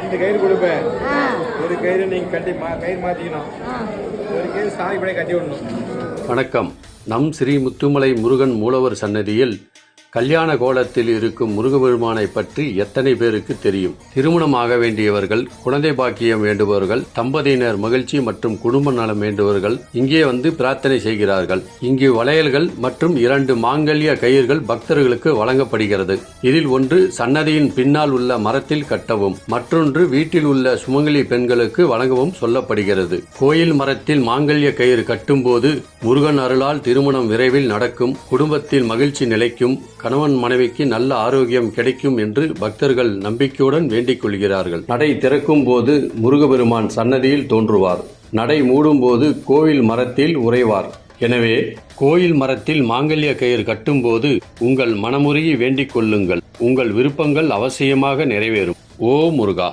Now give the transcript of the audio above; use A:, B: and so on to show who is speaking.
A: ரெண்டு கயிறு கொடுப்பேன். ஒரு கயிறு நீங்க கட்டி மா கயிறு மாத்திக்கணும்.
B: ஆ.
A: ஒரு கயிறு சாமி படையை கட்டி விடணும்.
C: வணக்கம். நம் ஸ்ரீ முத்துமலை முருகன் மூலவர் சன்னதியில் கல்யாண கோலத்தில் இருக்கும் முருகபெருமானை பற்றி எத்தனை பேருக்கு தெரியும்? திருமணமாக வேண்டியவர்கள் குழந்தை பாக்கியம் வேண்டுபவர்கள் தம்பதியினர் மகிழ்ச்சி மற்றும் குடும்ப நலம் வேண்டுபவர்கள் இங்கே வந்து பிரார்த்தனை செய்கிறார்கள். இங்கு வளையல்கள் மற்றும் இரண்டு மாங்கல்ய கயிர்கள் பக்தர்களுக்கு வழங்கப்படுகிறது. இதில் ஒன்று சன்னதியின் பின்னால் உள்ள மரத்தில் கட்டவும் மற்றொன்று வீட்டில் உள்ள சுமங்கலி பெண்களுக்கு வழங்கவும் சொல்லப்படுகிறது. கோயில் மரத்தில் மாங்கல்ய கயிறு கட்டும்போது முருகன் அருளால் திருமணம் விரைவில் நடக்கும் குடும்பத்தில் மகிழ்ச்சி நிலைக்கும் கணவன் மனைவிக்கு நல்ல ஆரோக்கியம் கிடைக்கும் என்று பக்தர்கள் நம்பிக்கையுடன் வேண்டிக் கொள்கிறார்கள். நடை திறக்கும் போது முருகபெருமான் சன்னதியில் தோன்றுவார். நடை மூடும் போது கோவில் மரத்தில் உறைவார். எனவே கோயில் மரத்தில் மாங்கல்ய கயிறு கட்டும்போது உங்கள் மனமுருகி வேண்டிக் கொள்ளுங்கள். உங்கள் விருப்பங்கள் அவசியமாக நிறைவேறும். ஓ முருகா!